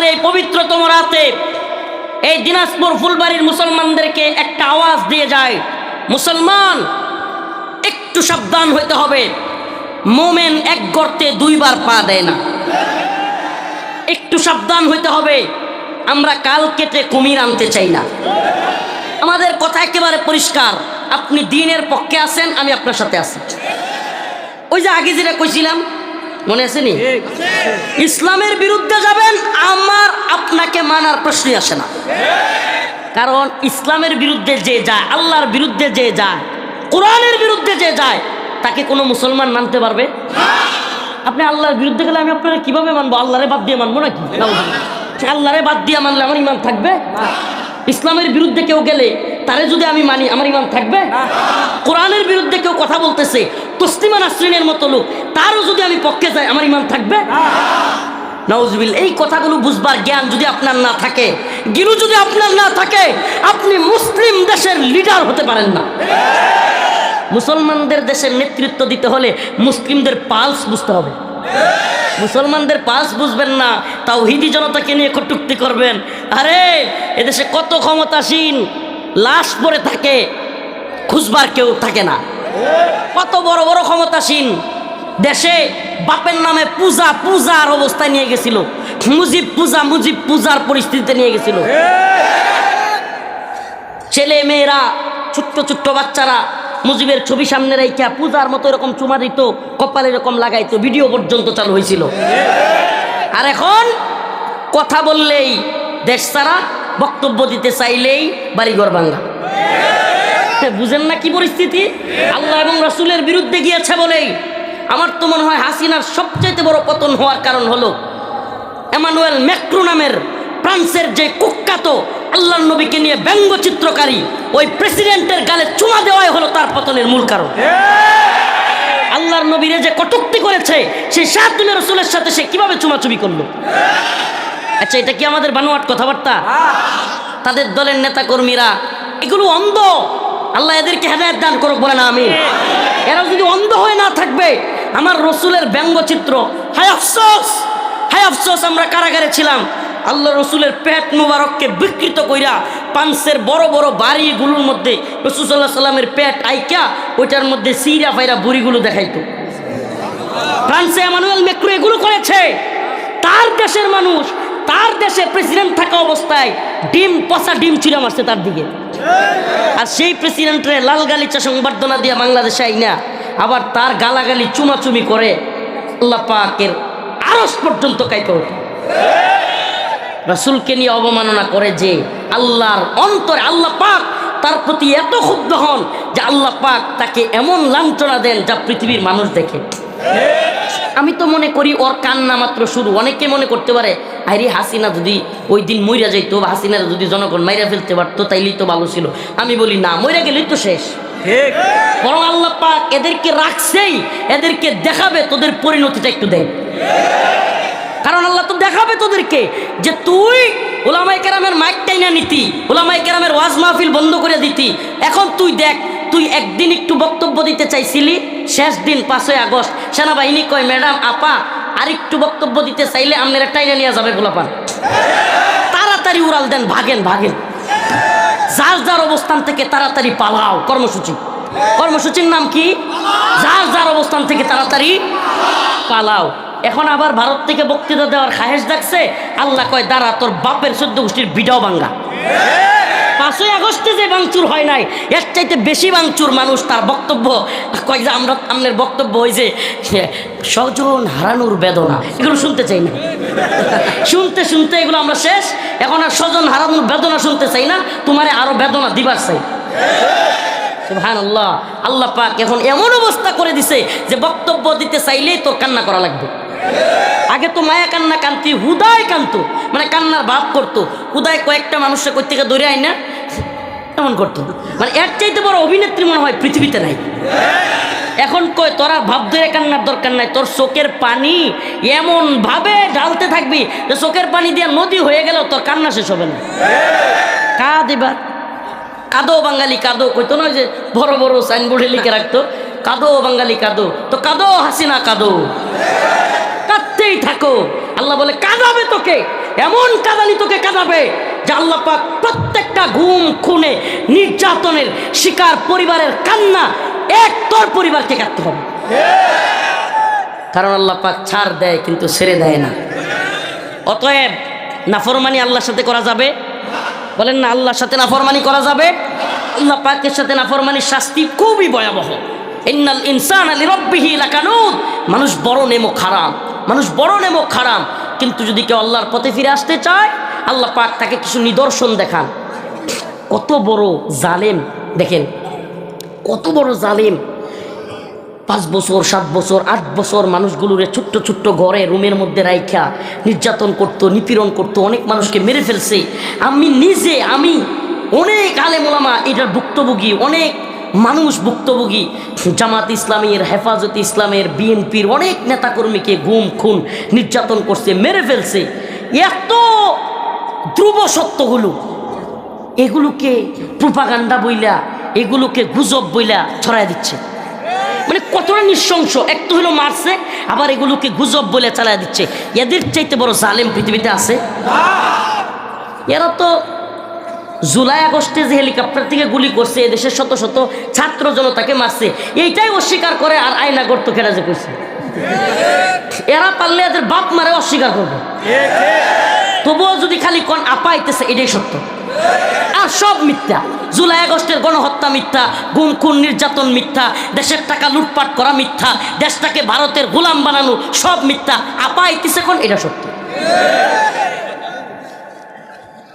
আজকের এই পবিত্রতম রাতে এই দিনাজপুর ফুলবাড়ির মুসলমানদেরকে একটা আওয়াজ দিয়ে যায়, মুসলমান, একটু সাবধান হইতে হবে। মোমেন এক গর্তে দুইবার পা দেয় না। একটু সাবধান হইতে হবে। আমরা কাল কেটে কুমির আনতে চাই না। আমাদের কথা একেবারে পরিষ্কার। আপনি দিনের পক্ষে আছেন, আমি আপনার সাথে আছি। ওই যে আগে যেটা কইছিলাম মনে আছে নি? ইসলামের বিরুদ্ধে যাবেন, আমার আপনাকে মানার প্রশ্নই আসে না। কারণ ইসলামের বিরুদ্ধে যে যায়, আল্লাহর বিরুদ্ধে যে যায়, কোরআনের বিরুদ্ধে যে যায়, তাকে কোনো মুসলমান মানতে পারবে? আপনি আল্লাহর বিরুদ্ধে গেলে আমি আপনারা কীভাবে মানবো? আল্লাহরে বাদ দিয়ে মানবো নাকি? আল্লাহরে বাদ দিয়ে মানলে আমার ইমান থাকবে? ইসলামের বিরুদ্ধে কেউ গেলে তারে যদি আমি মানি, আমার ইমান থাকবে? কোরআনের বিরুদ্ধে কেউ কথা বলতেছে তসলিমা নাসরিনের মতো লোক তারও যদি আমি পক্ষে যাই আমার ইমান থাকবে? নওজবিল এই কথাগুলো বুঝবার জ্ঞান যদি আপনার না থাকে গিলু যদি আপনার না থাকে আপনি মুসলিম দেশের লিডার হতে পারেন না। মুসলমানদের দেশের নেতৃত্ব দিতে হলে মুসলিমদের পালস বুঝতে হবে। মুসলমানদের পালস বুঝবেন না তাও হিদি জনতাকে নিয়ে কটুক্তি করবেন। আরে এদেশে কত ক্ষমতাসীন লাশ পরে থাকে খুঁজবার কেউ থাকে না। কত বড় বড় ক্ষমতাসীন দেশে বাপের নামে পূজা, পূজার অবস্থায় নিয়ে গেছিল। মুজিব পূজা, মুজিব পূজার পরিস্থিতিতে নিয়ে গেছিল। ছেলে মেয়েরা ছোট্ট ছোট্ট বাচ্চারা মুজিবের ছবি সামনে রেখা পূজার মতো এরকম চুমা দিত, কপালে এরকম লাগাইতো, ভিডিও পর্যন্ত চালু হয়েছিল। আর এখন কথা বললেই দেশ ছাড়া বক্তব্য দিতে চাইলেই বাড়িঘর ভাঙ্গা বুঝেন না কি পরিস্থিতি? আল্লাহ এবং রসুলের বিরুদ্ধে গিয়েছে বলেই আমার তো মনে হয় হাসিনার সবচাইতে বড় পতন হওয়ার কারণ হলো এমানুয়েল ম্যাক্রো নামের ফ্রান্সের যে কুখ্যাত আল্লাহ নবীকে নিয়ে ব্যঙ্গচিত্রকারী ওই প্রেসিডেন্টের গালে চুমা দেওয়াই হলো তার পতনের মূল কারণ। আল্লাহর নবীরে যে কটুক্তি করেছে সেই সাত দিনের রসুলের সাথে সে কীভাবে চুমাচুমি করল? আচ্ছা এটা কি আমাদের বানোয়াট কথাবার্তা? তাদের দলের নেতা কর্মীরা এগুলো অন্ধ। আল্লাহ এদেরকে হেদায়ত দান করুক বলে না আমি এরা যদি অন্ধ হয়ে না থাকবে, আমার রসুলের ব্যঙ্গচিত্র, হায় আফসোস হায় আফসোস, আমরা কারাগারে ছিলাম। আল্লাহ রসুলের পেট মুবারককে বিকৃত কইরা পাঁচের বড় বড় বাড়িগুলোর মধ্যে রসুল্লাহ সাল্লামের পেট আইকা, ওইটার মধ্যে সিরা ফাইরা বুড়িগুলো দেখাইতো। ফ্রান্সে এমানুয়েল মেক্রো এগুলো করেছে। তার দেশের মানুষ, তার দেশে প্রেসিডেন্ট থাকা অবস্থায় ডিম, পচা ডিম চুরা মারছে তার দিকে। আর সেই প্রেসিডেন্টের লাল গালিচা সংবর্ধনা দিয়া বাংলাদেশে আইনা আবার তার গালাগালি চুমাচুমি করে আল্লাহ পাকের আরস পর্যন্ত কাইতে ওঠে রাসুলকে নিয়ে অবমাননা করে যে আল্লাহর অন্তরে আল্লাহ পাক তার প্রতি এত ক্ষুব্ধ হন যে আল্লাহ পাক তাকে এমন লাঞ্ছনা দেন যা পৃথিবীর মানুষ দেখে। আমি তো মনে করি ওর কান্না মাত্র শুরু। অনেকে মনে করতে পারে আরে হাসিনা যদি ওই দিন মইরা যাইতো বা হাসিনারা যদি জনগণ মাইরা ফেলতে পারতো তাইলেই তো ভালো ছিল। আমি বলি না মইরা গেলেই তো শেষ। ঠিক। বরং আল্লাহ পাক এদেরকে রাখছেই এদেরকে দেখাবে তোদের পরিণতিটা একটু দেয় কারণ আল্লাহ তো দেখাবে তোদেরকে যে তুই ওলামাই কেরামের মাইক টাইনা নিতি ওলামাই কেরামের ওয়াজ মাহফিল বন্ধ করে দিতি। এখন তুই দেখ তুই একদিন একটু বক্তব্য দিতে চাইছিলি? শেষ দিন পাঁচই আগস্ট। সেনাবাহিনী কয়, ম্যাডাম, আপা, আরেকটু বক্তব্য দিতে চাইলে আপনারা টাইনা নিয়ে যাবে গোলাপান। তাড়াতাড়ি উড়াল দেন, ভাগেন ভাগেন। যার যার অবস্থান থেকে তাড়াতাড়ি পালাও, কর্মসূচি। কর্মসূচির নাম কি? যার যার অবস্থান থেকে তাড়াতাড়ি পালাও। এখন আবার ভারত থেকে বক্তৃতা দেওয়ার খাহেস ডাকছে আল্লাহ কয়, দাঁড়া, তোর বাপের চোদ্দ গোষ্ঠীর বিটাও বাঙ্গা পাঁচই আগস্টে যে বাংচুর হয় নাই, এর চাইতে বেশি বাংচুর মানুষ তার বক্তব্য। কয় যে আমরা আপনার বক্তব্য ওই যে, স্বজন হারানোর বেদনা। এগুলো শুনতে চাই না। শুনতে শুনতে এগুলো আমরা শেষ। এখন আর স্বজন হারানোর বেদনা শুনতে চাই না। তোমারে আরও বেদনা দিবার চাই। সুবহান আল্লাহ আল্লাহ পাক এখন এমন অবস্থা করে দিছে যে বক্তব্য দিতে চাইলেই তোর কান্না করা লাগবে। আগে তো মায়া কান্না কান্তি, হুদায় কান্ত। মানে কান্নার ভাব করতো। হুদায় কয়েকটা মানুষের কই থেকে ধরে আয় না এমন করতো। মানে এর চাইতে বড় অভিনেত্রী মনে হয় পৃথিবীতে নাই। এখন কই তোরা ভাব ধরে কান্নার দরকার নাই, তোর চোখের পানি এমন ভাবে ঢালতে থাকবি যে চোখের পানি দিয়ে নদী হয়ে গেলেও তোর কান্না শেষ হবে না। কাঁদ এবার। কাদো বাঙালি, কাদো। কইতো না যে বড় বড় সাইনবোর্ডে লিখে রাখতো, কাদো বাঙালি, কাদো। তো কাদো হাসিনা, কাদো। কাঁদতেই থাকো। আল্লাহ বলে, কাঁদাবে তোকে, এমন কাদানি তোকে কাঁদাবে যে আল্লাহ পাক প্রত্যেকটা ঘুম, খুনে, নির্যাতনের শিকার পরিবারের কান্না এক তোর পরিবারকে কাটতে হবে। কারণ আল্লাহ পাক ছাড় দেয় কিন্তু ছেড়ে দেয় না। অতএব নাফরমানি আল্লাহর সাথে করা যাবে? বলেন না, আল্লাহর সাথে নাফরমানি করা যাবে? আল্লাহ পাকের সাথে নাফরমানির শাস্তি খুবই ভয়াবহ। ইন্নাল ইনসান আলী রব্বিহি লাকানুদ। মানুষ বড় নেমো খারাপ, মানুষ বড় নেমো খারাপ। কিন্তু যদি কেউ আল্লাহর পথে ফিরে আসতে চায় আল্লাহ পাক তাকে কিছু নিদর্শন দেখান। কত বড় জালেম, দেখেন, কত বড় জালেম। পাঁচ বছর, সাত বছর, আট বছর মানুষগুলোরে ছোট্ট ছোট্ট ঘরে, রুমের মধ্যে রাইখা, নির্যাতন করতো, নিপীড়ন করতো, অনেক মানুষকে মেরে ফেলছে। আমি নিজে, আমি অনেক আলেমোলামা এটার ভুক্তভোগী, অনেক মানুষ ভুক্তভোগী। জামাত ইসলামের, হেফাজত ইসলামের, বিএনপির অনেক নেতাকর্মীকে গুম, খুন, নির্যাতন করছে, মেরে ফেলছে। এত ধ্রুব সত্যগুলো। এগুলোকে প্রোপাগান্ডা বইলা, এগুলোকে গুজব বইলা ছড়াই দিচ্ছে। মানে কতটা নৃশংস। এক তো হলো মারছে, আবার এগুলোকে গুজব বলে চালাই দিচ্ছে। এদের চাইতে বড় জালেম পৃথিবীতে আছে। এরা তো জুলাই আগস্টে যে হেলিকপ্টার থেকে গুলি করছে, এদেশের শত শত ছাত্র জনতাকে মারছে, এইটাই অস্বীকার করে আর আয়না গর্ত কেনা যে করছে এরা পারলে এদের বাপ মারে অস্বীকার করবে। তবুও যদি খালি কন আপা আইতেছে এটাই সত্য। আর সব মিথ্যা। জুলাই আগস্টের গণহত্যা মিথ্যা, গুম, খুন, নির্যাতন মিথ্যা, দেশের টাকা লুটপাট করা মিথ্যা, দেশটাকে ভারতের গোলাম বানানো সব মিথ্যা আপাইতেছে কোন, এটা সত্য।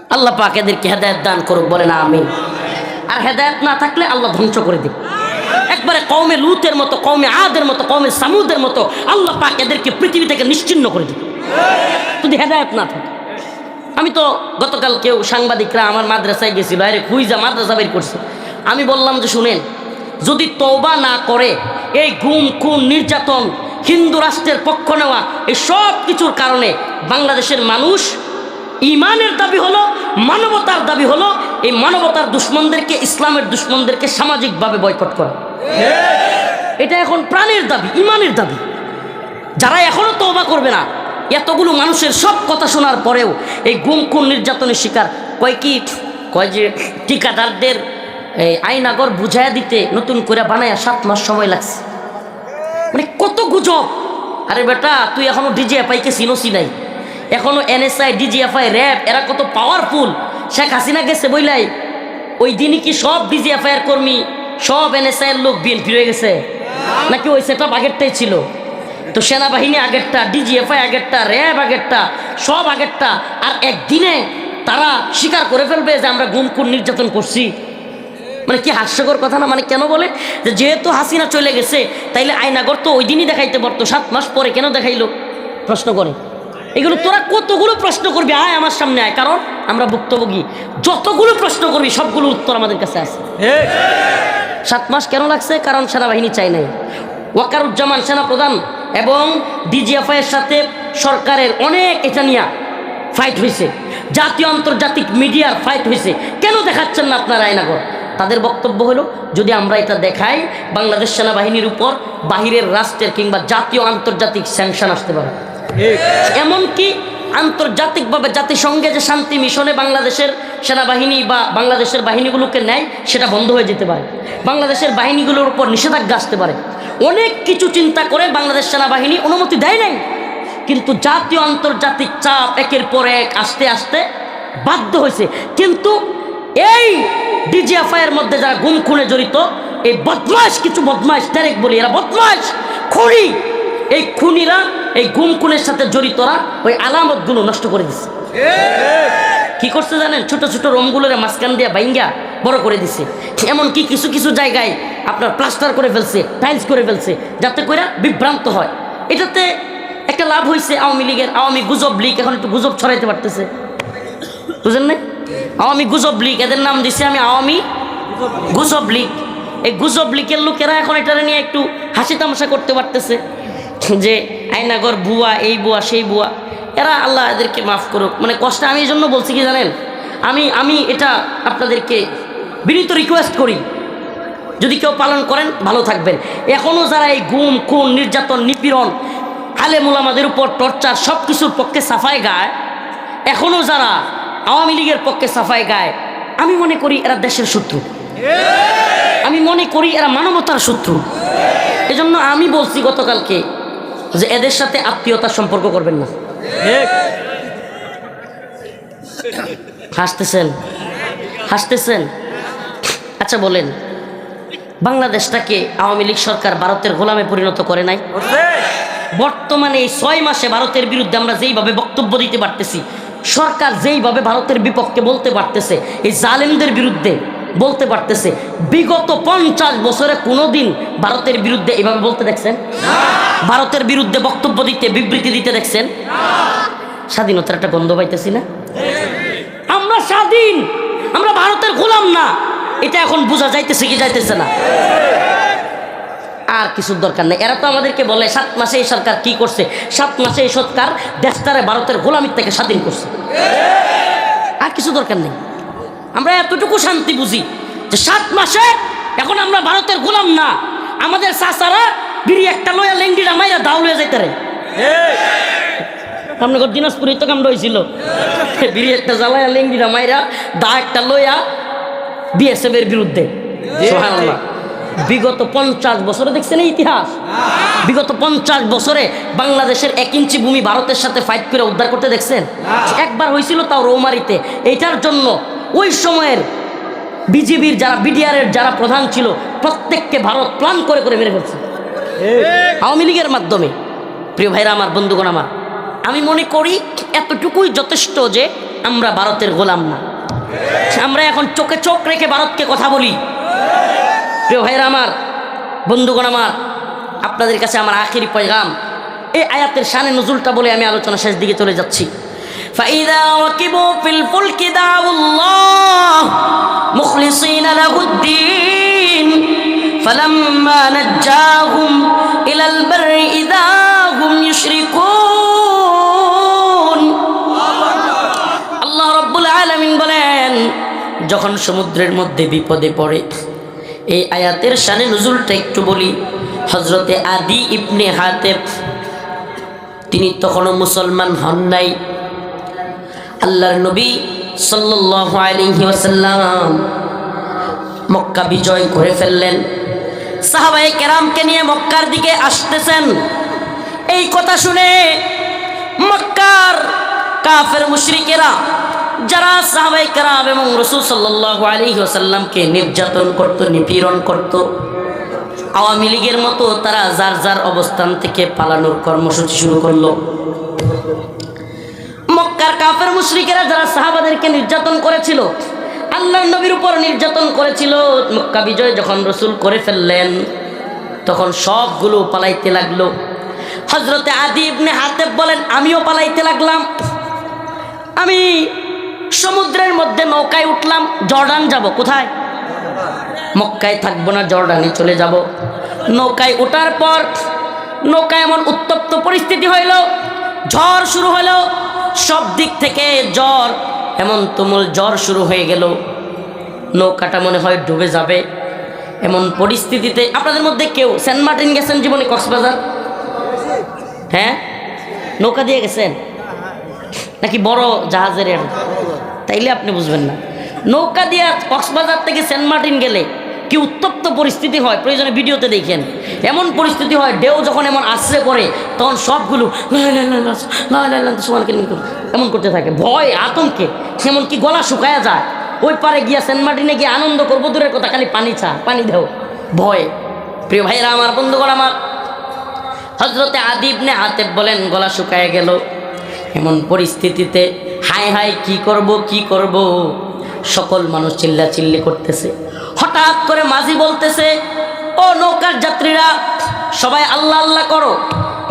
আল্লাহ পাক এদেরকে হেদায়ত দান করুক বলে না আমিন। আর হেদায়ত না থাকলে আল্লাহ ধ্বংস করে দিবে। একবারে কৌমে লুতের মতো কৌমে আদের মতো কৌমে সামুদের মতো, আল্লাহ পাক এদেরকে পৃথিবী থেকে নিশ্চিন্ন করে দিবে। যদি হেদায়ত না থাকে। আমি তো গতকাল কেউ সাংবাদিকরা আমার মাদ্রাসায় গেছিল আরে কুইজা মাদ্রাসা বের করছে। আমি বললাম যে শুনেন যদি তওবা না করে এই গুম খুন নির্যাতন হিন্দু রাষ্ট্রের পক্ষ নেওয়া এই সব কিছুর কারণে বাংলাদেশের মানুষ ইমানের দাবি হলো মানবতার দাবি হলো এই মানবতার দুশ্মনদেরকে ইসলামের দুশ্মনদেরকে সামাজিকভাবে বয়কট করা। এটা এখন প্রাণের দাবি ইমানের দাবি। যারা এখনও তওবা করবে না এতগুলো মানুষের সব কথা শোনার পরেও এই গুম খুন নির্যাতনের শিকার কয় কি? কয় যে ঠিকাদারদের এই আইনাগর বুঝাইয়া দিতে, নতুন করে বানায়া সাত মাস সময় লাগছে। মানে কত গুজব! আরে বেটা, তুই এখনও ডিজিএফআইকে চিনোসি নাই? এখনও এনএসআই ডিজিএফআই র্যাব এরা কত পাওয়ারফুল শেখ হাসিনা গেছে বইলাই, ওই দিনই কি সব ডিজিএফআই এর কর্মী, সব এনএসআই এর লোক বিএনপি হয়ে গেছে? নাকি ওই সেটা আগেরটাই ছিল? তো সেনাবাহিনী আগেরটা ডিজিএফআই আগেরটা র্যাব আগেরটা সব আগেরটা আর একদিনে তারা স্বীকার করে ফেলবে যে আমরা গুম খুন নির্যাতন করছি। মানে কি হাস্যকর কথা না? মানে কেন বলে? যে যেহেতু হাসিনা চলে গেছে তাইলে আয়নাগর তো ওই দিনই দেখাইতে পারতো সাত মাস পরে কেন দেখাইলো? প্রশ্ন করে। এগুলো তোরা কতগুলো প্রশ্ন করবি? আয় আমার সামনে আয় কারণ আমরা ভুক্তভোগী। যতগুলো প্রশ্ন করবি সবগুলো উত্তর আমাদের কাছে আছে। সাত মাস কেন লাগছে? কারণ সেনাবাহিনী চাই নাই। ওয়াকারুজ্জামান সেনাপ্রধান এবং ডিজিএফআই এর সাথে সরকারের অনেক এটা নিয়ে ফাইট হয়েছে। জাতীয় আন্তর্জাতিক মিডিয়ার ফাইট হয়েছে। কেন দেখাচ্ছেন না আপনারা আয়নাগর? তাদের বক্তব্য হলো, যদি আমরা এটা দেখাই, বাংলাদেশ সেনাবাহিনীর উপর বাহিরের রাষ্ট্রের কিংবা জাতীয় আন্তর্জাতিক স্যাংশন আসতে পারে। এমনকি আন্তর্জাতিকভাবে জাতিসংঘে যে শান্তি মিশনে বাংলাদেশের সেনাবাহিনী বা বাংলাদেশের বাহিনীগুলোকে নেয়, সেটা বন্ধ হয়ে যেতে পারে। বাংলাদেশের বাহিনীগুলোর উপর নিষেধাজ্ঞা আসতে পারে। অনেক কিছু চিন্তা করে বাংলাদেশ সেনাবাহিনী অনুমতি দেয় নাই। কিন্তু জাতীয় আন্তর্জাতিক চাপ একের পর এক আস্তে আস্তে বাধ্য হয়েছে। কিন্তু এই ডিজিএফআই এর মধ্যে যারা গুম খুনে জড়িত, এই বদমাস কিছু বদমাস ডাইরেক্ট বলি, এরা বদমাস খুনি। এই খুনিরা, এই গুম খুনের সাথে জড়িতরা ওই আলামতগুলো নষ্ট করে দিচ্ছে কি করছে জানেন? ছোট ছোট রোমগুলোরে মাঝখান দিয়ে বাইঙ্গা বড় করে দিছে। এমনকি কিছু কিছু জায়গায় আপনার প্লাস্টার করে ফেলছে টাইলস করে ফেলছে, যাতে করে বিভ্রান্ত হয়। এটাতে একটা লাভ হয়েছে আওয়ামী লীগের, আওয়ামী গুজব লীগ এখন একটু গুজব ছড়াইতে পারতেছে। বুঝলেন না আওয়ামী গুজব লীগ, এদের নাম দিছে আমি আওয়ামী গুজব লীগ। এই গুজব লীগের লোকেরা এখন এটা নিয়ে একটু হাসি তামাশা করতে পারতেছে, যে আয়নাগর বুয়া, এই বুয়া, সেই বুয়া, এরা আল্লাহ এদেরকে মাফ করুক। মানে কষ্ট, আমি এই জন্য বলছি কি জানেন? আমি আমি এটা আপনাদেরকে বিনীত রিকোয়েস্ট করি। যদি কেউ পালন করেন, ভালো থাকবেন। এখনও যারা এই গুম, খুন, নির্যাতন, নিপীড়ন, আলেমুল আমাদের উপর টর্চার সব কিছুর পক্ষে সাফাই গায় এখনও যারা আওয়ামী লীগের পক্ষে সাফাই গায়, আমি মনে করি এরা দেশের শত্রু। আমি মনে করি এরা মানবতার শত্রু। এজন্য আমি বলছি গতকালকে যে এদের সাথে আত্মীয়তার সম্পর্ক করবেন না। হাসতেছেন? হাসতেছেন? আচ্ছা বলেন। বাংলাদেশটাকে আওয়ামী লীগ সরকার ভারতের গোলামে পরিণত করে নাই। বর্তমানে এই ছয় মাসে ভারতের বিরুদ্ধে আমরা যেইভাবে বক্তব্য দিতে পারতেছি সরকার যেইভাবে ভারতের বিপক্ষে বলতে পারতেছে এই জালেমদের বিরুদ্ধে বলতে পারতেছে বিগত পঞ্চাশ বছরে কোনোদিন ভারতের বিরুদ্ধে এভাবে বলতে দেখছেন? ভারতের বিরুদ্ধে বক্তব্য দিতে বিবৃতি দিতে দেখছেন? স্বাধীনতার একটা গন্ধ পাইতেছি না? আমরা স্বাধীন আমরা ভারতের গোলাম না। এটা এখন বোঝা যাইতেছে কি যাইতেছে না। আর কিছুর দরকার নেই। এরা তো আমাদেরকে বলে, সাত মাসে এই সরকার কি করছে? সাত মাসে এই সরকার দেশটারে ভারতের গোলামির থেকে স্বাধীন করছে। আর কিছু দরকার নেই। আমরা এতটুকু শান্তি বুঝি যে সাত মাসে এখন আমরা ভারতের গোলাম না। আমাদের চাচারা বিড়ি একটা লয়া লেঙ্গিরা মাইরা দাও লয়ে যাইতে রে। আপনার দিনাজপুরে তো কামড় হয়েছিল বিড়ি একটা জ্বালায়া লেঙ্গিরা মাইরা দা একটা লয়া বিএসএফ এর বিরুদ্ধে। বিগত পঞ্চাশ বছরে দেখছেন এই ইতিহাস? বিগত পঞ্চাশ বছরে বাংলাদেশের এক ইঞ্চি ভূমি ভারতের সাথে ফাইট করে উদ্ধার করতে দেখছেন? একবার হয়েছিল তাও রৌমারিতে। এইটার জন্য ওই সময়ের বিজিবির যারা বিডিআরের যারা প্রধান ছিল প্রত্যেককে ভারত প্ল্যান করে করে মেরে ফেলছে। আওয়ামী লীগের মাধ্যমে। প্রিয় ভাইরা আমার বন্ধুগণ আমার আমি মনে করি এতটুকুই যথেষ্ট যে আমরা ভারতের গোলাম না। আমরা এখন চোখে চোখ রেখে ভারতকে কথা বলি প্রিয় ভাইরা আমার বন্ধুগণ আমার আপনাদের কাছে আমার আখিরি পয়গাম এই আয়াতের শানে নজুলটা বলে আমি আলোচনা শেষ দিকে চলে যাচ্ছি فإذا ركبوا في الفلك دعوا الله مخلصين له الدين فلما نجاهم إلى البر إذا هم يشركون যখন সমুদ্রের মধ্যে বিপদে পড়ে, এই আয়াতের শানে নজুলটা একটু বলি। হজরতে আদি ইবনে হাতেব, তিনি তখনও মুসলমান হন নাই। আল্লাহর নবী ওয়াসাল্লাম মক্কা বিজয় করে ফেললেন। সাহাবায়ে কেরামকে নিয়ে মক্কার দিকে আসতেছেন। এই কথা শুনে মক্কার কাফের মুশরিকেরা যারা সাহাবাই কেরাম এবং রসুল সাল্লাহ আলী ওসাল্লামকে নির্যাতন করত, নিপীড়ন করত, আওয়ামী লীগের মতো তারা যার যার অবস্থান থেকে পালানোর কর্মসূচি শুরু করল। মক্কার কাফের মুশরিকেরা যারা সাহাবাদেরকে নির্যাতন করেছিল আল্লাহ নবীর উপর নির্যাতন করেছিল, মক্কা বিজয় যখন রসুল করে ফেললেন, তখন সবগুলো পালাইতে লাগল। হজরতে আদি ইবনে হাতেব বলেন, আমিও পালাইতে লাগলাম। আমি সমুদ্রের মধ্যে নৌকায় উঠলাম, জর্ডান যাব। কোথায়? মক্কায় থাকব না, জর্ডানে চলে যাব। নৌকায় ওঠার পর নৌকায় এমন উত্তপ্ত পরিস্থিতি হইল, ঝড় শুরু হলো সব দিক থেকে জ্বর, এমন তুমুল জ্বর শুরু হয়ে গেল। নৌকাটা মনে হয় ডুবে যাবে। এমন পরিস্থিতিতে আপনাদের মধ্যে কেউ সেন্ট মার্টিন গেছেন জীবনে কক্সবাজার? হ্যাঁ? নৌকা দিয়ে গেছেন? নাকি বড় জাহাজের তাইলে আপনি বুঝবেন না। নৌকা দিয়ে কক্সবাজার থেকে সেন্ট মার্টিন গেলে কি উত্তপ্ত পরিস্থিতি হয়? প্রয়োজনে ভিডিওতে দেখেন। এমন পরিস্থিতি হয়, ঢেউ যখন এমন আসছে পড়ে, তখন সবগুলো করো। এমন করতে থাকে। ভয়, আতঙ্কে। এমন কি গলা শুকায়া যায়, ওই পারে গিয়া সেন্ট মার্টিনে গিয়ে আনন্দ করব, দূরের কথা, খালি পানি চা, পানি দেও। ভয়। প্রিয় ভাইরা আমার বন্ধুগণ আমার হজরতে আদিবনে হাতে বলেন, গলা শুকায় গেল। এমন পরিস্থিতিতে হাই হাই কি করব কি করব? সকল মানুষ চিল্লা চিল্লি করতেছে। হঠাৎ করে মাঝি বলতেছে, ও নৌকার যাত্রীরা, সবাই আল্লাহ আল্লাহ করো।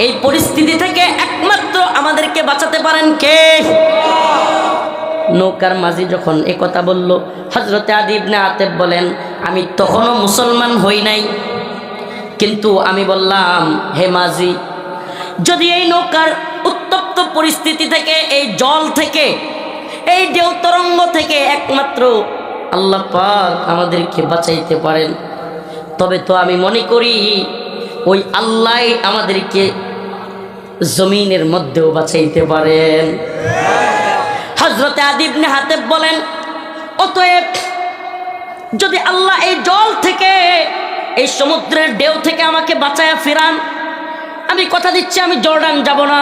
এই পরিস্থিতি থেকে একমাত্র আমাদেরকে বাঁচাতে পারেন কে? নৌকার মাঝি যখন এ কথা বলল হজরতে আদিবনে আতেব বলেন, আমি তখনও মুসলমান হই নাই। কিন্তু আমি বললাম, হে মাঝি, যদি এই নৌকার উত্তপ্ত পরিস্থিতি থেকে, এই জল থেকে, এই ঢেউ তরঙ্গ থেকে একমাত্র আল্লাহ পাক আমাদেরকে বাঁচাইতে পারেন। তবে তো আমি মনে করি, ওই আল্লাহ আমাদেরকে জমিনের মধ্যেও বাঁচাইতে পারেন। হজরতে আদিবনে হাতে বলেন, অতএব যদি আল্লাহ এই জল থেকে, এই সমুদ্রের ঢেউ থেকে আমাকে বাঁচায়া ফিরান আমি কথা দিচ্ছি, আমি জর্ডান যাব না।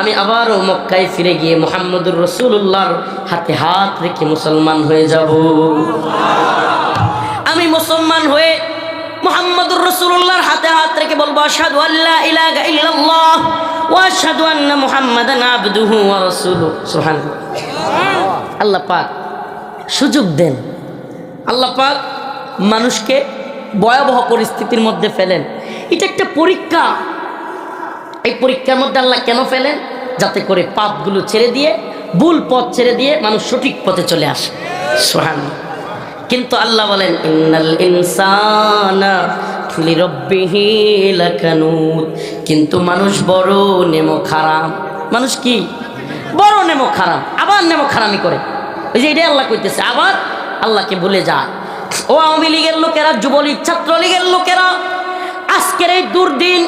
আমি আবারও মক্কায় ফিরে গিয়ে মোহাম্মদুর রসুল্লাহর হাতে হাত রেখে মুসলমান হয়ে যাব। আমি মুসলমান হয়ে মোহাম্মদুর রসুল্লাহর হাতে হাত রেখে বলব, আশহাদু আল্লাহ ইলাহা ইল্লাল্লাহ ওয়া আশহাদু আন্না মুহাম্মাদান আবদুহু ওয়া রাসূলুহু। আল্লাহ পাক সুযোগ দেন। আল্লাহ পাক মানুষকে ভয়াবহ পরিস্থিতির মধ্যে ফেলেন। এটা একটা পরীক্ষা। এই পরীক্ষার মধ্যে আল্লাহ কেন ফেলেন? যাতে করে পাপগুলো ছেড়ে দিয়ে, ভুল পথ ছেড়ে দিয়ে মানুষ সঠিক পথে চলে আসে। সোহান কিন্তু আল্লাহ বলেন, ইন্নাল ইনসানা কিন্তু মানুষ বড় নেমো খারাপ। মানুষ কি? বড় নেমো খারাপ। আবার নেমো খারামি করে। ওই যে এটাই আল্লাহ কইতেছে, আবার আল্লাহকে ভুলে যায় ও আওয়ামী লীগের লোকেরা, যুবলীগ, ছাত্রলীগের লোকেরা, আজকের এই দুর্দিন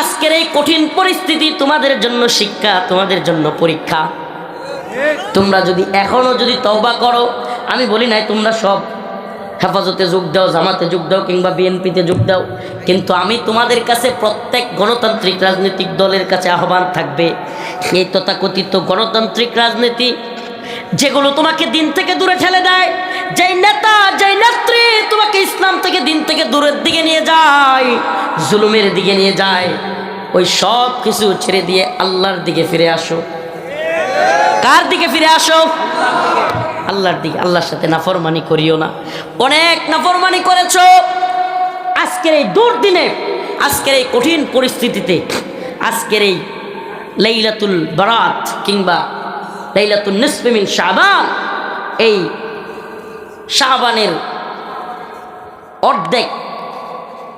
আজকের এই কঠিন পরিস্থিতি তোমাদের জন্য শিক্ষা, তোমাদের জন্য পরীক্ষা। তোমরা যদি এখনও যদি তওবা করো, আমি বলি নাই তোমরা সব হেফাজতে যোগ দাও, জামাতে যোগ দাও কিংবা বিএনপিতে যোগ দাও, কিন্তু আমি তোমাদের কাছে প্রত্যেক গণতান্ত্রিক রাজনৈতিক দলের কাছে আহ্বান থাকবে। এই তথাকথিত গণতান্ত্রিক রাজনীতি যেগুলো তোমাকে দিন থেকে দূরে ঠেলে দেয়, যেই নেতা, যেই নেত্রী তোমাকে ইসলাম থেকে দিন থেকে দূরের দিকে নিয়ে যায়, জুলুমের দিকে নিয়ে যায়, ওই সব কিছু ছেড়ে দিয়ে আল্লাহর দিকে ফিরে আসো। কার দিকে ফিরে আসো? আল্লাহর দিকে, আল্লাহর সাথে নাফরমানি করিও না। অনেক নাফরমানি করেছ। আজকের এই দুর্দিনে, আজকের এই কঠিন পরিস্থিতিতে, আজকের এই লাইলাতুল বারাত কিংবা লাইলাতুল নিসফিমিন শাবান। এই শাহবানের অর্ধেক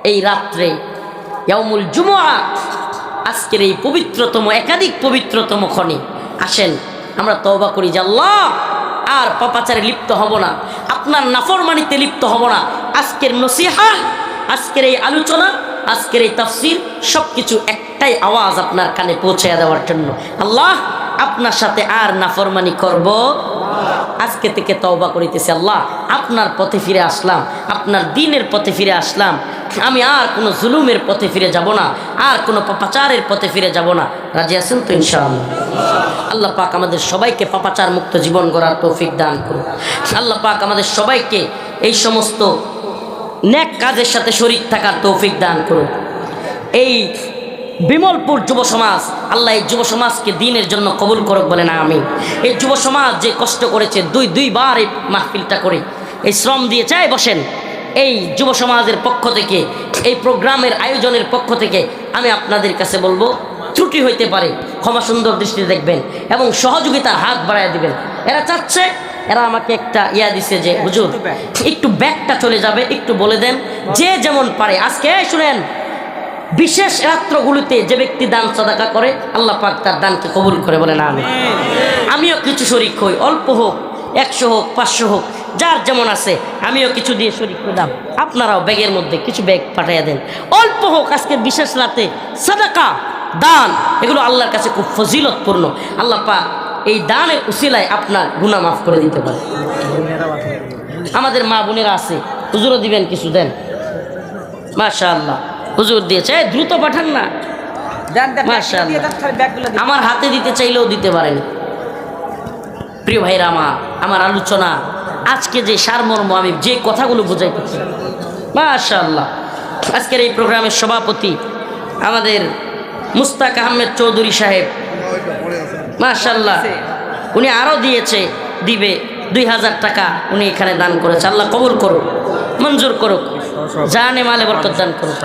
এই রাত্রে ইয়ামুল জুমুয়া আজকের এই পবিত্রতম, একাধিক পবিত্রতম ক্ষণে আসেন। আমরা তওবা করি, যে আল্লাহ, আর পাপাচারে লিপ্ত হব না, আপনার নাফরমানিতে লিপ্ত হব না। আজকের নসিহা, আজকের এই আলোচনা, আজকের এই তাফসির সব কিছু একটাই আওয়াজ আপনার কানে পৌঁছে দেওয়ার জন্য। আল্লাহ আপনার সাথে আর নাফরমানি করব। আজকে থেকে তওবা করিতেছি আল্লাহ, আপনার পথে ফিরে আসলাম, আপনার দিনের পথে ফিরে আসলাম। আমি আর কোনো জুলুমের পথে ফিরে যাব না, আর কোনো পাপাচারের পথে ফিরে যাব না। রাজি আছেন তো ইনশাআল্লাহ? আল্লাহ পাক আমাদের সবাইকে পাপাচার মুক্ত জীবন গড়ার তৌফিক দান করুন। আল্লাহ পাক আমাদের সবাইকে এই সমস্ত ন্যাক কাজের সাথে শরিক থাকার তৌফিক দান করুন। এই বিমলপুর যুব সমাজ, আল্লাহ এই যুব সমাজকে দিনের জন্য কবুল করুক বলে না আমি। এই যুব সমাজ যে কষ্ট করেছে, দুই, দুইবার এই মাহফিলটা করে, এই শ্রম দিয়ে চাই বসেন, এই যুব সমাজের পক্ষ থেকে, এই প্রোগ্রামের আয়োজনের পক্ষ থেকে আমি আপনাদের কাছে বলব, ত্রুটি হইতে পারে, ক্ষমা সুন্দর দৃষ্টিতে দেখবেন এবং সহযোগিতার হাত বাড়ায় দিবেন। এরা চাচ্ছে, এরা আমাকে একটা ইয়া দিছে যে, হুজুর, একটু ব্যাগটা চলে যাবে, একটু বলে দেন, যে যেমন পারে। আজকে শুনেন বিশেষ রাত্রগুলোতে যে ব্যক্তি দান সদাকা করে, আল্লাহ পাক তার দানকে কবুল করে বলে না আমি আমিও কিছু শরিক হই, অল্প হোক, একশো হোক, পাঁচশো হোক, যার যেমন আছে, আমিও কিছু দিয়ে শরিক করলাম আপনারাও ব্যাগের মধ্যে কিছু ব্যাগ পাঠিয়ে দেন। অল্প হোক, আজকে বিশেষ রাতে সাদাকা, দান, এগুলো আল্লাহর কাছে খুব ফজিলতপূর্ণ। আল্লাহ পাক এই দানের উসিলায় আপনার গুনাহ মাফ করে দিতে পারে। আমাদের মা বোনেরা আছে, হুজুরও দিবেন কিছু দেন। মাশা আল্লাহ হুজুর দিয়েছে দ্রুত পাঠান না। আমার হাতে দিতে চাইলেও দিতে পারেন। প্রিয় ভাইরা আমার আমার আলোচনা আজকে যে সারমর্ম আমি যে কথাগুলো বোঝাইতেছি মাশাআল্লাহ। আজকের এই প্রোগ্রামের সভাপতি আমাদের মুস্তাক আহমেদ চৌধুরী সাহেব মাশাল্লাহ উনি আরও দিয়েছে দিবে দুই হাজার টাকা উনি এখানে দান করেছে। আল্লাহ কবুল করুক মঞ্জুর করুক। জানে মালে বরকত দান করুক।